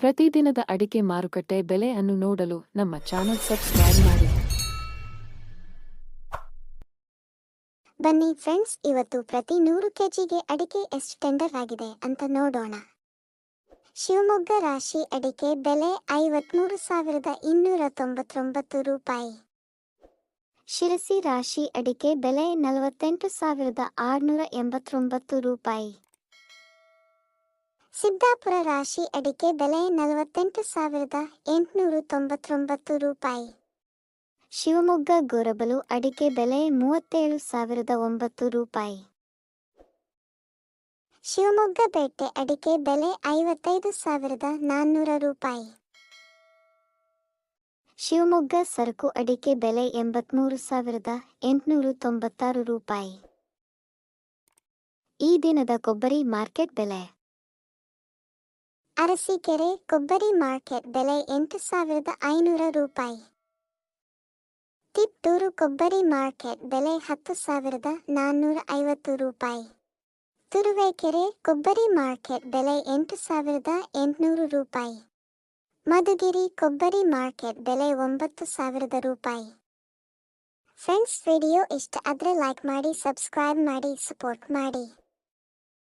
ಪ್ರತಿದಿನದ ಅಡಿಕೆ ಮಾರುಕಟ್ಟೆ ಬೆಲೆ ಅನ್ನು ನೋಡಲು ನಮ್ಮ ಚಾನೆಲ್ ಸಬ್ಸ್ಕ್ರೈಬ್ ಮಾಡಿ. ಬನ್ನಿ ಫ್ರೆಂಡ್ಸ್, ಇವತ್ತು ಪ್ರತಿ ನೂರು ಕೆಜಿಗೆ ಅಡಿಕೆ ಎಷ್ಟು ಟೆಂಡರ್ ಆಗಿದೆ ಅಂತ ನೋಡೋಣ. ಶಿವಮೊಗ್ಗ ರಾಶಿ ಅಡಿಕೆ ಬೆಲೆ ಐವತ್ಮೂರು ಸಾವಿರದ ಇನ್ನೂರ ತೊಂಬತ್ತೊಂಬತ್ತು ರೂಪಾಯಿ. ಶಿರಸಿ ರಾಶಿ ಅಡಿಕೆ ಬೆಲೆ ನಲವತ್ತೆಂಟು ಸಾವಿರದ ಆರುನೂರ ಎಂಬತ್ತೊಂಬತ್ತು ರೂಪಾಯಿ. ಸಿದ್ದಾಪುರ ರಾಶಿ ಅಡಿಕೆ ಬೆಲೆ ನಲವತ್ತೆಂಟು ಸಾವಿರದ ಎಂಟುನೂರ ತೊಂಬತ್ತೊಂಬತ್ತು ರೂಪಾಯಿ. ಶಿವಮೊಗ್ಗ ಗೊರಬಲು ಅಡಿಕೆ ಬೆಲೆ ಮೂವತ್ತೇಳು ಸಾವಿರದ ಒಂಬತ್ತು ರೂಪಾಯಿ. ಶಿವಮೊಗ್ಗ ಬೇಟೆ ಅಡಿಕೆ ಬೆಲೆ ಐವತ್ತೈದು ಸಾವಿರದ ನಾನ್ನೂರ ರೂಪಾಯಿ. ಶಿವಮೊಗ್ಗ ಸರಕು ಅಡಿಕೆ ಬೆಲೆ ಎಂಬತ್ಮೂರು ಸಾವಿರದ ಎಂಟುನೂರ ತೊಂಬತ್ತಾರು ರೂಪಾಯಿ. ಈ ದಿನದ ಕೊಬ್ಬರಿ ಮಾರ್ಕೆಟ್ ಬೆಲೆ. ಅರಸೀಕೆರೆ ಕೊಬ್ಬರಿ ಮಾರ್ಕೆಟ್ ಬೆಲೆ ಎಂಟು ಸಾವಿರದ ಐನೂರ ರೂಪಾಯಿ. ತಿಪ್ಟೂರು ಕೊಬ್ಬರಿ ಮಾರ್ಕೆಟ್ ಬೆಲೆ ಹತ್ತು ಸಾವಿರದ ನಾನ್ನೂರ ಐವತ್ತು ರೂಪಾಯಿ. ತುರುವೇಕೆರೆ ಕೊಬ್ಬರಿ ಮಾರ್ಕೆಟ್ ಬೆಲೆ ಎಂಟು ಸಾವಿರದ ಎಂಟುನೂರು ರೂಪಾಯಿ. ಮಧುಗಿರಿ ಕೊಬ್ಬರಿ ಮಾರ್ಕೆಟ್ ಬೆಲೆ ಒಂಬತ್ತು ಸಾವಿರದ ರೂಪಾಯಿ. ಫ್ರೆಂಡ್ಸ್ ವಿಡಿಯೋ ಇಷ್ಟ ಆದರೆ ಲೈಕ್ ಮಾಡಿ ಸಬ್ಸ್ಕ್ರೈಬ್ ಮಾಡಿ ಸಪೋರ್ಟ್ ಮಾಡಿ.